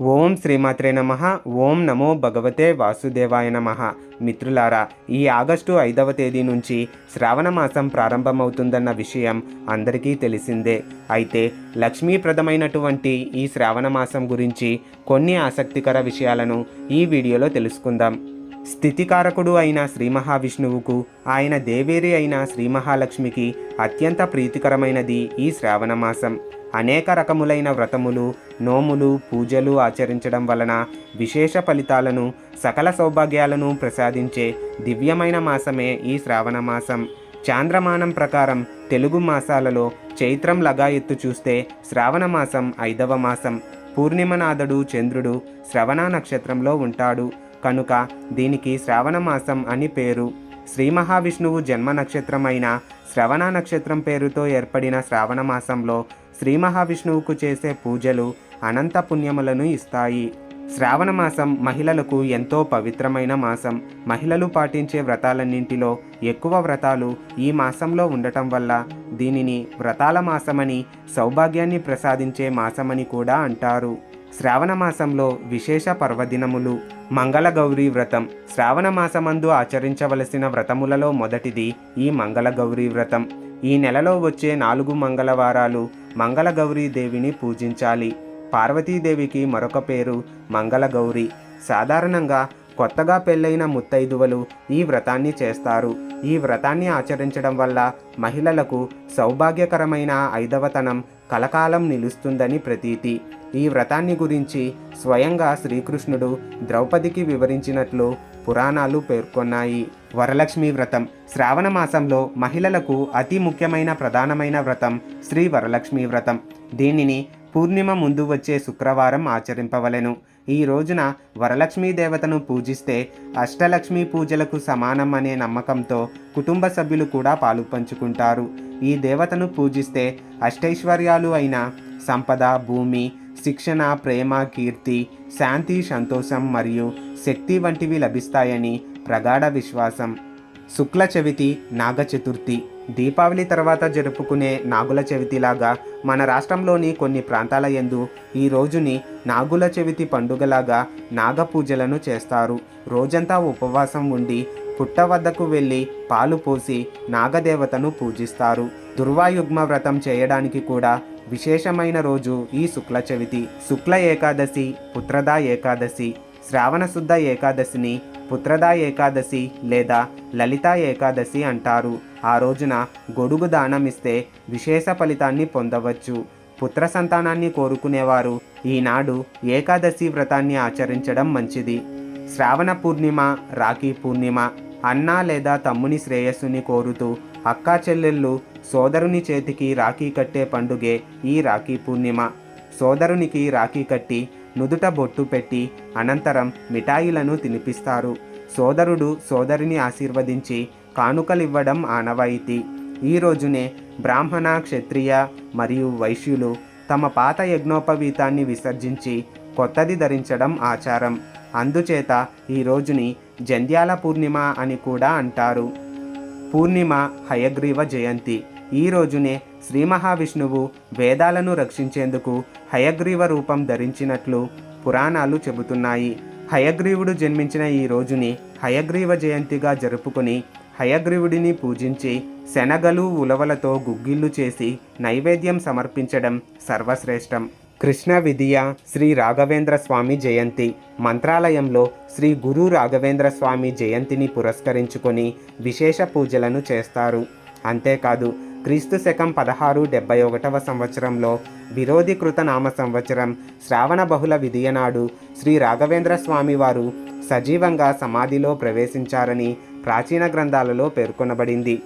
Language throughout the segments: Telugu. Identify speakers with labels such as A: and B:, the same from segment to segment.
A: ఓం శ్రీమాత్రే నమ. ఓం నమో భగవతే వాసుదేవాయ నమ. మిత్రులారా ఈ ఆగస్టు ఐదవ తేదీ నుంచి శ్రావణ మాసం ప్రారంభమవుతుందన్న విషయం అందరికీ తెలిసిందే. అయితే లక్ష్మీప్రదమైనటువంటి ఈ శ్రావణ మాసం గురించి కొన్ని ఆసక్తికర విషయాలను ఈ వీడియోలో తెలుసుకుందాం. స్థితికారకుడు అయిన శ్రీ మహావిష్ణువుకు ఆయన దేవేరి అయిన శ్రీ మహాలక్ష్మికి అత్యంత ప్రీతికరమైనది ఈ శ్రావణ మాసం. అనేక రకములైన వ్రతములు నోములు పూజలు ఆచరించడం వలన విశేష ఫలితాలను సకల సౌభాగ్యాలను ప్రసాదించే దివ్యమైన మాసమే ఈ శ్రావణ మాసం. చాంద్రమానం ప్రకారం తెలుగు మాసాలలో చైత్రం లగాయెత్తు చూస్తే శ్రావణ మాసం ఐదవ మాసం. పూర్ణిమనాథుడు చంద్రుడు శ్రవణ నక్షత్రంలో ఉంటాడు. కనుక దీనికి శ్రావణ మాసం అని పేరు. శ్రీ మహావిష్ణువు జన్మ నక్షత్రమైన శ్రవణ నక్షత్రం పేరుతో ఏర్పడిన శ్రావణ మాసంలో శ్రీ మహావిష్ణువుకు చేసే పూజలు అనంత పుణ్యములను ఇస్తాయి. శ్రావణ మాసం మహిళలకు ఎంతో పవిత్రమైన మాసం. మహిళలు పాటించే వ్రతాలన్నింటిలో ఎక్కువ వ్రతాలు ఈ మాసంలో ఉండటం వల్ల దీనిని వ్రతాల మాసమని సౌభాగ్యాన్ని ప్రసాదించే మాసమని కూడా అంటారు. శ్రావణ మాసంలో విశేష పర్వదినములు. మంగళ గౌరీ వ్రతం. శ్రావణ మాసమందు ఆచరించవలసిన వ్రతములలో మొదటిది ఈ మంగళ గౌరీ వ్రతం. ఈ నెలలో వచ్చే నాలుగు మంగళవారాలు దేవిని పూజించాలి. పార్వతీదేవికి మరొక పేరు మంగళ గౌరి సాధారణంగా కొత్తగా పెళ్ళైన ముత్తైదువలు ఈ వ్రతాన్ని చేస్తారు. ఈ వ్రతాన్ని ఆచరించడం వల్ల మహిళలకు సౌభాగ్యకరమైన ఐదవతనం కలకాలం నిలుస్తుందని ప్రతీతి. ఈ వ్రతాన్ని గురించి స్వయంగా శ్రీకృష్ణుడు ద్రౌపదికి వివరించినట్లు పురాణాలు పేర్కొన్నాయి. వరలక్ష్మి వ్రతం శ్రావణ మాసంలో మహిళలకు అతి ముఖ్యమైన ప్రధానమైన వ్రతం శ్రీ వరలక్ష్మి వ్రతం. దీనిని పూర్ణిమ ముందు వచ్చే శుక్రవారం ఆచరింపవలెను. ఈ రోజున వరలక్ష్మీ దేవతను పూజిస్తే అష్టలక్ష్మి పూజలకు సమానం అనే నమ్మకంతో కుటుంబ సభ్యులు కూడా పాలు పంచుకుంటారు. ఈ దేవతను పూజిస్తే అష్టైశ్వర్యాలు అయిన సంపద భూమి శిక్షణ ప్రేమ కీర్తి శాంతి సంతోషం మరియు శక్తి వంటివి లభిస్తాయని ప్రగాఢ విశ్వాసం. శుక్ల చవితి నాగ చతుర్థి. దీపావళి తర్వాత జరుపుకునే నాగుల చవితిలాగా మన రాష్ట్రంలోని కొన్ని ప్రాంతాల యందు ఈ రోజుని నాగుల చవితి పండుగలాగా నాగ పూజలను చేస్తారు. రోజంతా ఉపవాసం ఉండి పుట్ట వద్దకు వెళ్ళి పాలు పోసి నాగదేవతను పూజిస్తారు. దుర్వాయుగ్మ వ్రతం చేయడానికి కూడా విశేషమైన రోజు ఈ శుక్ల చవితి. శుక్ల ఏకాదశి పుత్రదా ఏకాదశి శ్రావణ శుద్ధ ఏకాదశిని పుత్రదా ఏకాదశి లేదా లలితా ఏకాదశి అంటారు. ఆ రోజున గొడుగు దానం ఇస్తే విశేష ఫలితాన్ని పొందవచ్చు. పుత్ర సంతానాన్ని కోరుకునేవారు ఈనాడు ఏకాదశి వ్రతాన్ని ఆచరించడం మంచిది. శ్రావణ పూర్ణిమ రాఖీ పూర్ణిమ అన్న లేదా తమ్ముని శ్రేయస్సుని కోరుతూ అక్కా చెల్లెళ్ళు సోదరుని చేతికి రాఖీ కట్టే పండుగే ఈ రాఖీ పూర్ణిమ. సోదరునికి రాఖీ కట్టి నుదుట బొట్టు పెట్టి అనంతరం మిఠాయిలను తినిపిస్తారు. సోదరుడు సోదరిని ఆశీర్వదించి కానుకలివ్వడం ఆనవాయితీ. ఈ రోజునే బ్రాహ్మణ క్షత్రియ మరియు వైశ్యులు తమ పాత యజ్ఞోపవీతాన్ని విసర్జించి కొత్తది ధరించడం ఆచారం. అందుచేత ఈ రోజుని జంధ్యాల పూర్ణిమ అని కూడా అంటారు. పూర్ణిమ హయగ్రీవ జయంతి. ఈ రోజునే శ్రీ మహావిష్ణువు వేదాలను రక్షించేందుకు హయగ్రీవ రూపం ధరించినట్లు పురాణాలు చెబుతున్నాయి. హయగ్రీవుడు జన్మించిన ఈ రోజుని హయగ్రీవ జయంతిగా జరుపుకొని హయగ్రీవుడిని పూజించి శనగలు ఉలవలతో గుగ్గిళ్ళు చేసి నైవేద్యం సమర్పించడం సర్వశ్రేష్టం. కృష్ణ విధియ శ్రీ రాఘవేంద్ర స్వామి జయంతి. మంత్రాలయంలో శ్రీ గురు రాఘవేంద్ర స్వామి జయంతిని పురస్కరించుకొని విశేష పూజలను చేస్తారు. అంతేకాదు క్రీస్తు శకం పదహారు డెబ్బై ఒకటవ సంవత్సరంలో విరోధీకృత నామ సంవత్సరం శ్రావణ బహుళ విధియనాడు శ్రీ రాఘవేంద్ర స్వామి వారు సజీవంగా సమాధిలో ప్రవేశించారని ప్రాచీన గ్రంథాలలో పేర్కొనబడింది.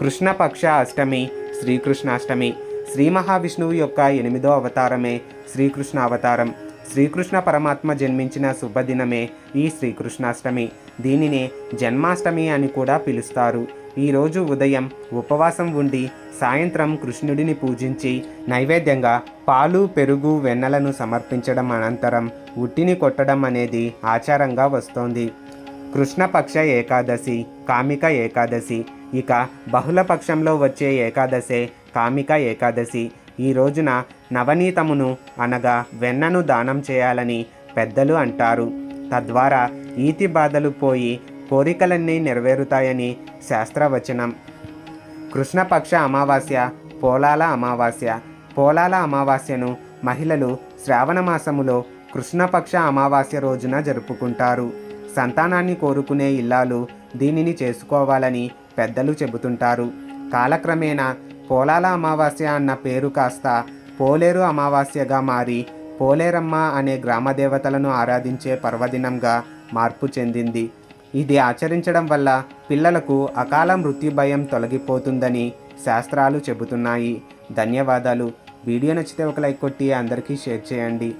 A: కృష్ణపక్ష అష్టమి శ్రీకృష్ణాష్టమి శ్రీ మహావిష్ణువు యొక్క ఎనిమిదో అవతారమే శ్రీకృష్ణ అవతారం శ్రీకృష్ణ పరమాత్మ జన్మించిన శుభదినమే ఈ శ్రీకృష్ణాష్టమి. దీనినే జన్మాష్టమి అని కూడా పిలుస్తారు. ఈరోజు ఉదయం ఉపవాసం ఉండి సాయంత్రం కృష్ణుడిని పూజించి నైవేద్యంగా పాలు పెరుగు వెన్నలను సమర్పించడం అనంతరం ఉట్టిని కొట్టడం అనేది ఆచారంగా వస్తోంది. కృష్ణపక్ష ఏకాదశి కామిక ఏకాదశి ఇక బహుళ పక్షంలో వచ్చే ఏకాదశే కామిక ఏకాదశి. ఈ రోజున నవనీతమును అనగా వెన్నను దానం చేయాలని పెద్దలు అంటారు. తద్వారా ఈతి బాధలు పోయి కోరికలన్నీ నెరవేరుతాయని శాస్త్రవచనం. కృష్ణపక్ష అమావాస్య పోలాల అమావాస్య. పోలాల అమావాస్యను మహిళలు శ్రావణ మాసములో కృష్ణపక్ష అమావాస్య రోజున జరుపుకుంటారు. సంతానాన్ని కోరుకునే ఇల్లాలు దీనిని చేసుకోవాలని పెద్దలు చెబుతుంటారు. కాలక్రమేణా పోలాల అమావాస్య అన్న పేరు కాస్త పోలేరు అమావాస్యగా మారి పోలేరమ్మ అనే గ్రామ దేవతలను ఆరాధించే పర్వదినంగా మార్పు చెందింది. ఇది ఆచరించడం వల్ల పిల్లలకు అకాల మృత్యు భయం తొలగిపోతుందని శాస్త్రాలు చెబుతున్నాయి. ధన్యవాదాలు. వీడియో నచ్చితే ఒక లైక్ కొట్టి అందరికీ షేర్ చేయండి.